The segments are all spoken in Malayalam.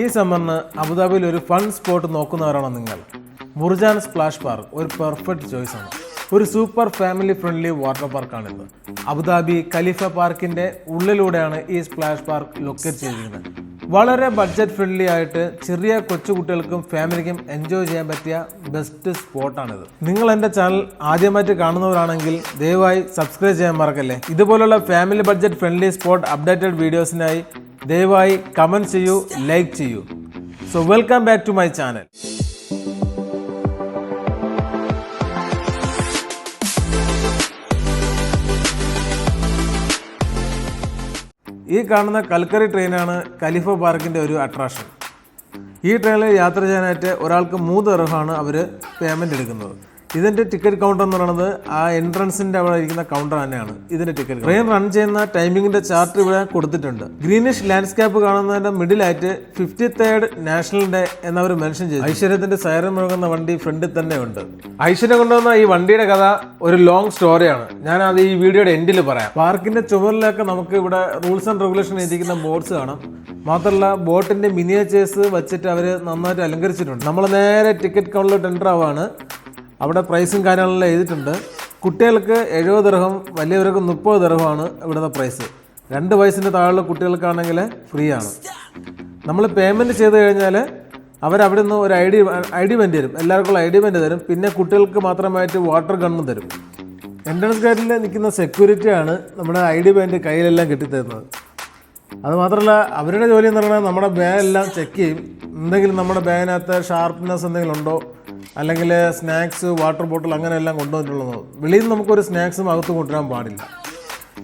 ഈ സമ്മറിന് അബുദാബിയിൽ ഒരു ഫൺ സ്പോട്ട് നോക്കുന്നവരാണോ നിങ്ങൾ? മുർജാൻ സ്പ്ലാഷ് പാർക്ക് ഒരു പെർഫെക്റ്റ് ചോയ്സ് ആണ്. ഒരു സൂപ്പർ ഫാമിലി ഫ്രണ്ട്ലി വാട്ടർ പാർക്കാണിത് അബുദാബി ഖലീഫ പാർക്കിന്റെ ഉള്ളിലൂടെയാണ് ഈ സ്പ്ലാഷ് പാർക്ക് ലൊക്കേറ്റ് ചെയ്തിരിക്കുന്നത്. വളരെ ബഡ്ജറ്റ് ഫ്രണ്ട്ലി ആയിട്ട് ചെറിയ കൊച്ചുകുട്ടികൾക്കും ഫാമിലിക്കും എൻജോയ് ചെയ്യാൻ പറ്റിയ ബെസ്റ്റ് സ്പോട്ടാണിത് നിങ്ങൾ എന്റെ ചാനൽ ആദ്യമായിട്ട് കാണുന്നവരാണെങ്കിൽ ദയവായി സബ്സ്ക്രൈബ് ചെയ്യാൻ മറക്കല്ലേ? ഇതുപോലുള്ള family budget friendly spot updated വീഡിയോസിനായി ദയവായി കമന്റ് ചെയ്യൂ ലൈക്ക് ചെയ്യൂ. So welcome back to my channel ഈ കാണുന്ന കൽക്കരി ട്രെയിനാണ് കലിഫ പാർക്കിന്റെ ഒരു അട്രാക്ഷൻ ഈ ട്രെയിനിൽ യാത്ര ചെയ്യാനായിട്ട് ഒരാൾക്ക് മൂന്ന് ദർഹമാണ് അവർ പേയ്മെന്റ് എടുക്കുന്നത്. ഇതിന്റെ ടിക്കറ്റ് കൗണ്ടർ എന്ന് പറയുന്നത് ആ എൻട്രൻസിന്റെ അവിടെ ഇരിക്കുന്ന കൗണ്ടർ തന്നെയാണ് ഇതിന്റെ ടിക്കറ്റ് ട്രെയിൻ റൺ ചെയ്യുന്ന ടൈമിങ്ങിന്റെ ചാർട്ട് ഇവിടെ കൊടുത്തിട്ടുണ്ട്. ഗ്രീനിഷ് ലാൻഡ്സ്കേപ്പ് കാണുന്നതിന്റെ മിഡിലായിട്ട് ഫിഫ്റ്റി തേർഡ് നാഷണൽ ഡേ എന്നവർ മെൻഷൻ ചെയ്തു. ഐശ്വര്യത്തിന്റെ സൈറൻ മുഴങ്ങുന്ന വണ്ടി ഫ്രണ്ടിൽ തന്നെ ഉണ്ട്. ഐശ്വര്യം കൊണ്ടുവന്ന ഈ വണ്ടിയുടെ കഥ ഒരു ലോങ് സ്റ്റോറിയാണ് ഞാൻ അത് ഈ വീഡിയോയുടെ എൻഡിൽ പറയാം. പാർക്കിന്റെ ചുമരിലൊക്കെ നമുക്ക് ഇവിടെ റൂൾസ് ആൻഡ് റെഗുലേഷൻ എഴുതിക്കുന്ന ബോർഡ്സ് കാണാം. മാത്രമല്ല ബോട്ടിന്റെ മിനിയേച്ചേഴ്സ് വെച്ചിട്ട് അവർ നന്നായിട്ട് അലങ്കരിച്ചിട്ടുണ്ട്. നമ്മൾ നേരെ ടിക്കറ്റ് കൗണ്ടറിൽ എന്റർ ആവാണ് അവിടെ പ്രൈസും കാര്യങ്ങളെല്ലാം എഴുതിയിട്ടുണ്ട്. കുട്ടികൾക്ക് എഴുപത് ദർഹം വലിയവർക്ക് മുപ്പത് ദർഹമാണ് ഇവിടുത്തെ പ്രൈസ് രണ്ട് വയസ്സിന്റെ താഴെയുള്ള കുട്ടികൾക്കാണെങ്കിൽ ഫ്രീ ആണ്. നമ്മൾ പേയ്മെന്റ് ചെയ്ത് കഴിഞ്ഞാൽ അവരവിടെ നിന്ന് ഒരു ഐ ഡി ഐ ഡി വെന്റ് തരും. എല്ലാവർക്കും ഐ ഡി വെന്റ് തരും. പിന്നെ കുട്ടികൾക്ക് മാത്രമായിട്ട് വാട്ടർ ഗണ്ണും തരും. എൻട്രൻസ് ഗേറ്റിൽ നിൽക്കുന്ന സെക്യൂരിറ്റിയാണ് നമ്മുടെ ഐ ഡി ബാൻഡ് കയ്യിലെല്ലാം കെട്ടിത്തരുന്നത്. അത് മാത്രമല്ല അവരുടെ ജോലി എന്ന് പറഞ്ഞാൽ നമ്മുടെ ബാഗെല്ലാം ചെക്ക് ചെയ്യും. എന്തെങ്കിലും നമ്മുടെ ബാഗിനകത്ത് ഷാർപ്നെസ് എന്തെങ്കിലും ഉണ്ടോ? അല്ലെങ്കിൽ സ്നാക്സ് വാട്ടർ ബോട്ടിൽ അങ്ങനെയെല്ലാം കൊണ്ടുവന്നിട്ടുള്ളത്? വെളിയിൽ നിന്ന് നമുക്കൊരു സ്നാക്സും അകത്ത് കൊണ്ടുവരാൻ പാടില്ല.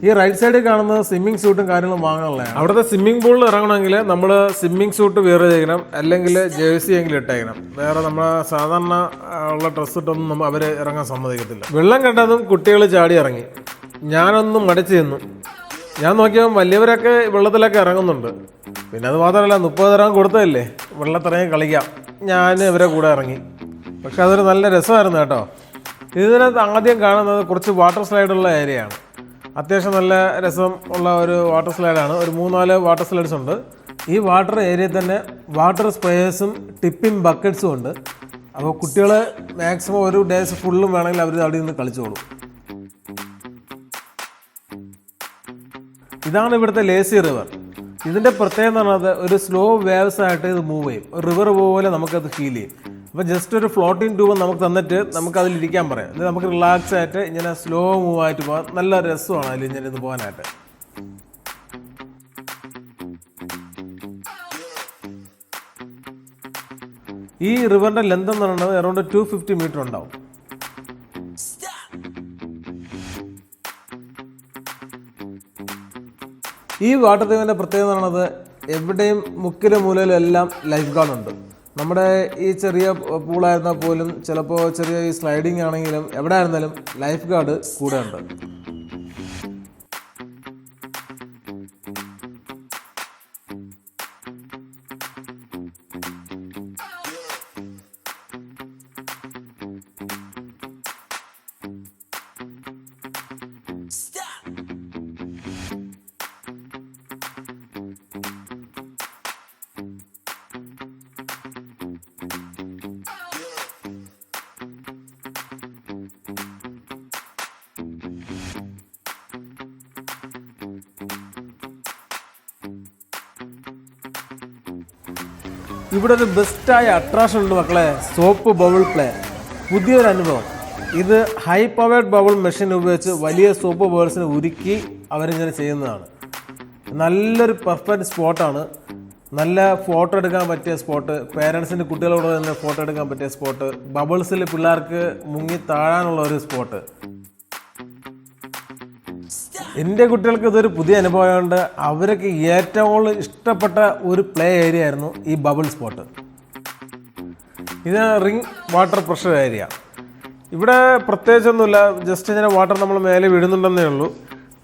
ഈ റൈറ്റ് സൈഡിൽ കാണുന്ന സ്വിമ്മിംഗ് സൂട്ടും കാര്യങ്ങളും വാങ്ങാനുള്ള അവിടുത്തെ സ്വിമ്മിംഗ് പൂളിൽ ഇറങ്ങണമെങ്കിൽ നമ്മൾ സ്വിമ്മിംഗ് സൂട്ട് വേറെ ചെയ്യണം. അല്ലെങ്കിൽ ജേഴ്സി എങ്കിലും ഇട്ടേക്കണം. വേറെ നമ്മൾ സാധാരണ ഉള്ള ഡ്രസ്സ് ഇട്ടൊന്നും നമ്മൾ അവർ ഇറങ്ങാൻ സമ്മതിക്കത്തില്ല. വെള്ളം കണ്ടതും കുട്ടികൾ ചാടി ഇറങ്ങി. ഞാനൊന്നും മടിച്ചു നിന്നു. ഞാൻ നോക്കിയാൽ വലിയവരൊക്കെ വെള്ളത്തിലൊക്കെ ഇറങ്ങുന്നുണ്ട്. പിന്നെ അത് മാത്രമല്ല മുപ്പത് തരം കൊടുത്തതല്ലേ? വെള്ളത്തിറങ്ങി കളിക്കാം. ഞാൻ ഇവരെ കൂടെ ഇറങ്ങി. പക്ഷെ അതൊരു നല്ല രസമായിരുന്നു കേട്ടോ. ഇതിനകത്ത് ആദ്യം കാണുന്നത് കുറച്ച് വാട്ടർ സ്ലൈഡുള്ള ഏരിയയാണ് അത്യാവശ്യം നല്ല രസം ഉള്ള ഒരു വാട്ടർ സ്ലൈഡാണ് ഒരു മൂന്നാൽ വാട്ടർ സ്ലൈഡ്സ് ഉണ്ട്. ഈ വാട്ടർ ഏരിയയിൽ തന്നെ വാട്ടർ സ്പ്രേയേഴ്സും ടിപ്പിംഗ് ബക്കറ്റ്സും ഉണ്ട്. അപ്പോൾ കുട്ടികൾ മാക്സിമം ഒരു ഡേയ്സ് ഫുള്ളും വേണമെങ്കിൽ അവർ അവിടെ നിന്ന് കളിച്ചോളും. ഇതാണ് ഇവിടുത്തെ ലേസി റിവർ ഇതിന്റെ പ്രത്യേകത എന്ന് പറഞ്ഞാൽ ഒരു സ്ലോ വേവ്സ് ആയിട്ട് ഇത് മൂവ് ചെയ്യും. ഒരു റിവർ പോലെ നമുക്കത് ഫീൽ ചെയ്യും. അപ്പോൾ ജസ്റ്റ് ഒരു ഫ്ലോട്ടിംഗ് ട്യൂബ് നമുക്ക് തന്നിട്ട് നമുക്ക് അതിൽ ഇരിക്കാൻ പറയാം. എന്നിട്ട് നമുക്ക് റിലാക്സ് ആയിട്ട് ഇങ്ങനെ സ്ലോ മൂവ് ആയിട്ട് പോകാൻ നല്ല രസമാണ് അതിൽ ഇങ്ങനെ ഇത് പോകാനായിട്ട്. ഈ റിവറിന്റെ ലെന്ത് എന്ന് പറയുന്നത് അറൗണ്ട് ടു ഫിഫ്റ്റി മീറ്റർ ഉണ്ടാവും. ഈ വാട്ടർ തീമിന്റെ പ്രത്യേകത എന്ന് പറയുന്നത് എവിടെയും മുക്കിലും മൂലയിലും എല്ലാം ലൈഫ് ഗാർഡ് ഉണ്ട്. നമ്മുടെ ഈ ചെറിയ പൂളായിരുന്നാൽ പോലും ചിലപ്പോൾ ചെറിയ ഈ സ്ലൈഡിങ് ആണെങ്കിലും എവിടെ ആയിരുന്നാലും ലൈഫ് ഗാർഡ് കൂടെ ഉണ്ട്. ഇവിടെ ഒരു ബെസ്റ്റായ അട്രാക്ഷൻ ഉണ്ട് മക്കളെ. Soap bubble play. പുതിയൊരു അനുഭവം. ഇത് ഹൈ പവേർഡ് ബബിൾ മെഷീൻ ഉപയോഗിച്ച് വലിയ സോപ്പ് ബബിൾസിനെ ഉരുക്കി അവരിങ്ങനെ ചെയ്യുന്നതാണ്. നല്ലൊരു പെർഫെക്റ്റ് സ്പോട്ടാണ്. നല്ല ഫോട്ടോ എടുക്കാൻ പറ്റിയ സ്പോട്ട് പേരൻസിന്റെ കുട്ടികളോട് തന്നെ ഫോട്ടോ എടുക്കാൻ പറ്റിയ സ്പോട്ട് ബബിൾസിൽ പിള്ളേർക്ക് മുങ്ങി താഴാനുള്ള ഒരു സ്പോട്ട്. എന്റെ കുട്ടികൾക്ക് ഇതൊരു പുതിയ അനുഭവമായതുകൊണ്ട് അവരൊക്കെ ഏറ്റവും ഇഷ്ടപ്പെട്ട ഒരു പ്ലേ ഏരിയ ആയിരുന്നു ഈ ബബിൾ സ്പോട്ട് ഇത് റിംഗ് വാട്ടർ പ്രഷർ ഏരിയ ഇവിടെ പ്രത്യേകിച്ചൊന്നുമില്ല ജസ്റ്റ് ഇങ്ങനെ വാട്ടർ നമ്മൾ മേലെ വിടുന്നുണ്ടെന്നേ ഉള്ളൂ.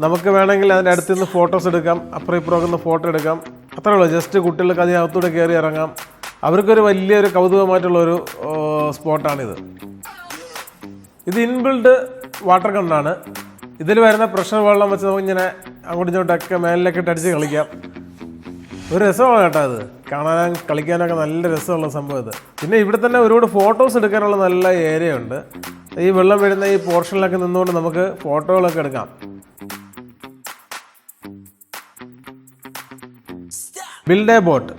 നമുക്ക് വേണമെങ്കിൽ അതിന്റെ അടുത്ത് നിന്ന് ഫോട്ടോസ് എടുക്കാം അപ്പുറം ഇപ്പുറം നിന്ന് ഫോട്ടോ എടുക്കാം. അത്രേ ഉള്ളൂ ജസ്റ്റ് കുട്ടികൾക്ക് അതിനകത്തൂടെ കയറി ഇറങ്ങാം. അവർക്കൊരു വലിയൊരു കൗതുകമായിട്ടുള്ളൊരു സ്പോട്ടാണിത് ഇത് ഇൻബിൽഡ് വാട്ടർ കണ്ണാണ് ഇതിൽ വരുന്ന പ്രഷർ വെള്ളം വെച്ച് നമുക്ക് ഇങ്ങനെ അങ്ങോട്ടും ഇങ്ങോട്ടൊക്കെ മേലിലൊക്കെ അടിച്ച് കളിക്കാം. ഒരു രസമാണ് കേട്ടോ അത് കാണാൻ കളിക്കാനൊക്കെ നല്ല രസമുള്ള സംഭവം ഇത്. പിന്നെ ഇവിടെ തന്നെ ഒരുപാട് ഫോട്ടോസ് എടുക്കാനുള്ള നല്ല ഏരിയ ഉണ്ട്. ഈ വെള്ളം വരുന്ന ഈ പോർഷനിലൊക്കെ നിന്നുകൊണ്ട് നമുക്ക് ഫോട്ടോകളൊക്കെ എടുക്കാം. ബിൽഡ് എ ബോട്ട്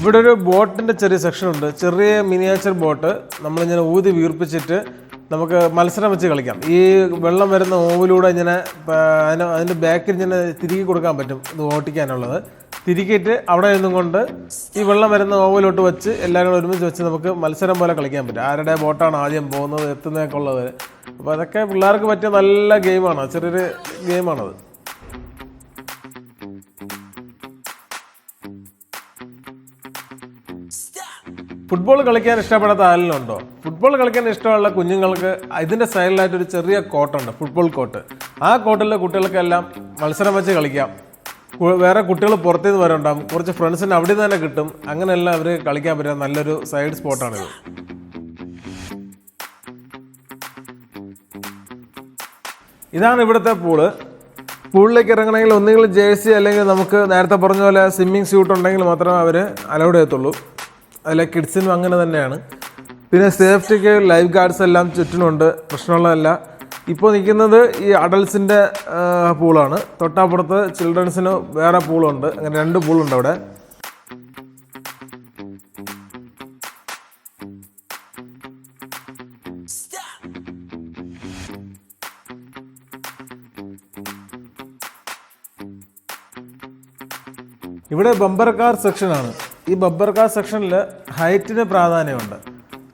ഇവിടെ ഒരു ബോട്ടിന്റെ ചെറിയ സെക്ഷൻ ഉണ്ട്. ചെറിയ മിനിയേച്ചർ ബോട്ട് നമ്മളിങ്ങനെ ഊതി വീർപ്പിച്ചിട്ട് നമുക്ക് മത്സരം വെച്ച് കളിക്കാം. ഈ വെള്ളം വരുന്ന ഓവിലൂടെ ഇങ്ങനെ അതിന് അതിന്റെ ബാക്കിൽ ഇങ്ങനെ തിരികെ കൊടുക്കാൻ പറ്റും. ഇത് ഓട്ടിക്കാനുള്ളത്. തിരികിട്ട് അവിടെ നിന്നും കൊണ്ട് ഈ വെള്ളം വരുന്ന ഓവിലോട്ട് വെച്ച് എല്ലാവരും കൂടെ ഒരുമിച്ച് വെച്ച് നമുക്ക് മത്സരം പോലെ കളിക്കാൻ പറ്റും. ആരുടെ ബോട്ടാണ് ആദ്യം പോകുന്നത് എത്തുന്നതൊക്കെ ഉള്ളത്. അപ്പോൾ അതൊക്കെ പിള്ളേർക്ക് പറ്റിയ നല്ല ഗെയിമാണ് ചെറിയൊരു ഗെയിമാണത് ഫുട്ബോൾ കളിക്കാൻ ഇഷ്ടപ്പെടാത്ത ആരെങ്കിലും ഉണ്ടോ? ഫുട്ബോൾ കളിക്കാൻ ഇഷ്ടമുള്ള കുഞ്ഞുങ്ങൾക്ക് ഇതിന്റെ സൈഡിലായിട്ട് ഒരു ചെറിയ കോട്ടുണ്ട് ഫുട്ബോൾ കോട്ട്. ആ കോട്ടിലെ കുട്ടികൾക്കെല്ലാം മത്സരം വെച്ച് കളിക്കാം. വേറെ കുട്ടികൾ പുറത്തുനിന്ന് വരണ്ടാവും. കുറച്ച് ഫ്രണ്ട്സിന് അവിടെ തന്നെ കിട്ടും. അങ്ങനെയെല്ലാം അവർ കളിക്കാൻ പറ്റുന്ന നല്ലൊരു സൈഡ് സ്പോട്ടാണിത്. ഇതാണ് ഇവിടുത്തെ പൂൾ. പൂളിലേക്ക് ഇറങ്ങണമെങ്കിൽ ഒന്നുകിൽ ജേഴ്സി അല്ലെങ്കിൽ നമുക്ക് നേരത്തെ പറഞ്ഞ പോലെ സ്വിമ്മിങ് സ്യൂട്ട് ഉണ്ടെങ്കിൽ മാത്രമേ അവർ അലൗഡ് ചെയ്യത്തുള്ളൂ. അതിലെ കിഡ്സിനും അങ്ങനെ തന്നെയാണ്. പിന്നെ സേഫ്റ്റിക്ക് ലൈഫ് ഗാർഡ്സ് എല്ലാം ചുറ്റിനുണ്ട്. പ്രശ്നമുള്ളതല്ല. ഇപ്പോൾ നിൽക്കുന്നത് ഈ അഡൽസിന്റെ പൂളാണ്. തൊട്ടപ്പുറത്ത് ചിൽഡ്രൻസിന് വേറെ പൂളുണ്ട്. അങ്ങനെ രണ്ട് പൂളുണ്ട് അവിടെ. ഇവിടെ ബമ്പർ കാർ സെക്ഷനാണ്. ഈ ബമ്പർ കാർ സെക്ഷനിൽ ഹൈറ്റിന് പ്രാധാന്യമുണ്ട്.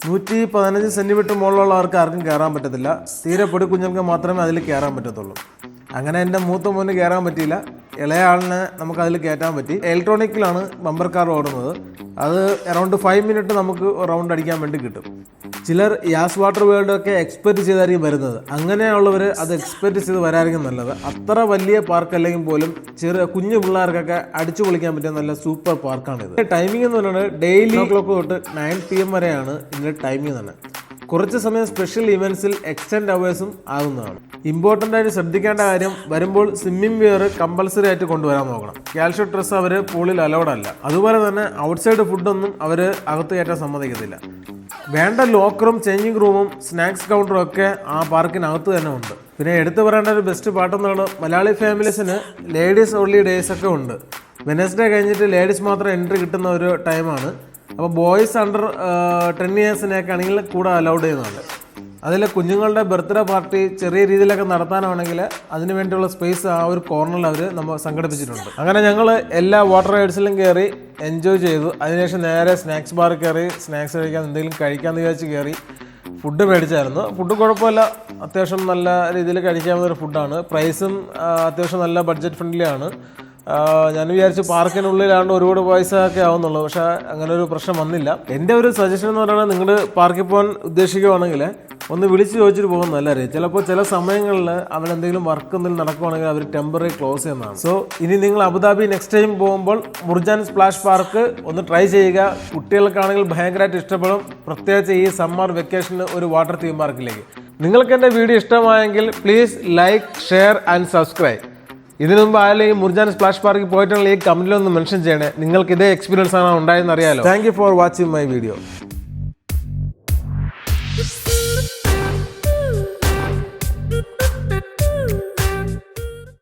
നൂറ്റി പതിനഞ്ച് സെന്റിമീറ്റർ മുകളിലുള്ളവർക്ക് ആർക്കും കയറാൻ പറ്റത്തില്ല. തീരെ പൊടി കുഞ്ഞുങ്ങൾക്ക് മാത്രമേ അതിൽ കയറാൻ പറ്റത്തുള്ളൂ. അങ്ങനെ എന്റെ മൂത്ത മോന് കയറാൻ പറ്റിയില്ല. ഇളയ ആളിനെ നമുക്ക് അതിൽ കയറ്റാൻ പറ്റി. ഇലക്ട്രോണിക്കിലാണ് ബമ്പർ കാർ ഓടുന്നത്. അത് അറൗണ്ട് ഫൈവ് മിനിറ്റ് നമുക്ക് റൗണ്ട് അടിക്കാൻ വേണ്ടി കിട്ടും. ചിലർ യാസ് വാട്ടർ വേൾഡ് ഒക്കെ എക്സ്പെക്ട് ചെയ്തായിരിക്കും വരുന്നത്. അങ്ങനെയുള്ളവർ അത് എക്സ്പെക്ട് ചെയ്ത് വരായിരിക്കും നല്ലത്. അത്ര വലിയ പാർക്ക് അല്ലെങ്കിൽ പോലും ചെറിയ കുഞ്ഞു പിള്ളേർക്കൊക്കെ അടിച്ചു പൊളിക്കാൻ പറ്റിയ നല്ല സൂപ്പർ പാർക്കാണിത് ടൈമിംഗ് എന്ന് പറയുന്നത് ഡെയിലി ക്ലോക്ക് തൊട്ട് നയൻ പി എം വരെയാണ് ഇതിന്റെ ടൈമിംഗ് തന്നെ. കുറച്ച് സമയം സ്പെഷ്യൽ ഇവൻസിൽ എക്സ്റ്റൻഡ് അവേഴ്സും ആകുന്നതാണ്. ഇമ്പോർട്ടന്റ് ആയിട്ട് ശ്രദ്ധിക്കേണ്ട കാര്യം വരുമ്പോൾ സ്വിമ്മിംഗ് വെയർ കമ്പൽസറി ആയിട്ട് കൊണ്ടുവരാൻ നോക്കണം. കാൽഷ്യം ഡ്രസ്സ് അവർ പൂളിൽ അലൗഡ് അല്ല. അതുപോലെ തന്നെ ഔട്ട്സൈഡ് ഫുഡൊന്നും അവർ അകത്ത് കയറ്റാൻ സമ്മതിക്കത്തില്ല. വേണ്ട ലോക്കറും ചേഞ്ചിങ് റൂമും സ്നാക്സ് കൗണ്ടറും ഒക്കെ ആ പാർക്കിനകത്ത് തന്നെ ഉണ്ട്. പിന്നെ എടുത്തു പറയേണ്ട ഒരു ബെസ്റ്റ് പാട്ടെന്നാണ് മലയാളി ഫാമിലീസിന് ലേഡീസ് ഓൺലി ഡേയ്സ് ഒക്കെ ഉണ്ട്. വെനസ്ഡേ കഴിഞ്ഞിട്ട് ലേഡീസ് മാത്രം എൻട്രി കിട്ടുന്ന ഒരു ടൈമാണ് അപ്പോൾ ബോയ്സ് അണ്ടർ ടെൻ ഇയേഴ്സിനെയൊക്കെ ആണെങ്കിൽ കൂടെ അലൗഡ് ചെയ്യുന്നുണ്ട്. അതിൽ കുഞ്ഞുങ്ങളുടെ ബർത്ത്ഡേ പാർട്ടി ചെറിയ രീതിയിലൊക്കെ നടത്താനാണെങ്കിൽ അതിന് വേണ്ടിയുള്ള സ്പേസ് ആ ഒരു കോർണറിൽ അവർ നമ്മൾ സംഘടിപ്പിച്ചിട്ടുണ്ട്. അങ്ങനെ ഞങ്ങൾ എല്ലാ വാട്ടർ റൈഡ്സിലും കയറി എൻജോയ് ചെയ്തു. അതിനുശേഷം നേരെ സ്നാക്സ് ബാർ കയറി സ്നാക്സ് കഴിക്കാൻ എന്തെങ്കിലും കഴിക്കാമെന്ന് വിചാരിച്ച് കയറി ഫുഡ് മേടിച്ചായിരുന്നു. ഫുഡ് കുഴപ്പമില്ല. അത്യാവശ്യം നല്ല രീതിയിൽ കഴിക്കാവുന്ന ഒരു ഫുഡാണ് പ്രൈസും അത്യാവശ്യം നല്ല ബഡ്ജറ്റ് ഫ്രണ്ട്ലിയാണ് ഞാൻ വിചാരിച്ചു പാർക്കിനുള്ളിലാണ്ട് ഒരുപാട് പൈസ ഒക്കെ ആവുന്നുള്ളൂ. പക്ഷേ അങ്ങനെ ഒരു പ്രശ്നം വന്നില്ല. എന്റെ ഒരു സജഷൻ എന്ന് പറയുന്നത് നിങ്ങൾ പാർക്കിൽ പോകാൻ ഉദ്ദേശിക്കുവാണെങ്കിൽ ഒന്ന് വിളിച്ച് ചോദിച്ചിട്ട് പോകുന്നത് നല്ലതായിരിക്കും. ചിലപ്പോൾ ചില സമയങ്ങളിൽ അവിടെ എന്തെങ്കിലും വർക്ക് എന്തെങ്കിലും നടക്കുവാണെങ്കിൽ അവർ ടെമ്പററി ക്ലോസ് ചെയ്യുന്നതാണ്. സോ ഇനി നിങ്ങൾ അബുദാബി നെക്സ്റ്റ് ടൈം പോകുമ്പോൾ മുർജാൻ സ്പ്ലാഷ് പാർക്ക് ഒന്ന് ട്രൈ ചെയ്യുക. കുട്ടികൾക്കാണെങ്കിൽ ഭയങ്കരമായിട്ട് ഇഷ്ടപ്പെടും. പ്രത്യേകിച്ച് ഈ സമ്മർ വെക്കേഷന് ഒരു വാട്ടർ തീം പാർക്കിലേക്ക് നിങ്ങൾക്ക് എന്റെ വീഡിയോ ഇഷ്ടമായെങ്കിൽ please like share and subscribe ഇതിനു മുമ്പ് ആയാലും ഈ മുർജാൻ സ്പ്ലാഷ് പാർക്കിൽ പോയിട്ടുള്ള ഈ കമന്റിലൊന്ന് മെൻഷൻ ചെയ്യണേ. നിങ്ങൾക്ക് ഇതേ എക്സ്പീരിയൻസ് ആണ് ഉണ്ടായെന്ന് അറിയാലോ. Thank for watching my video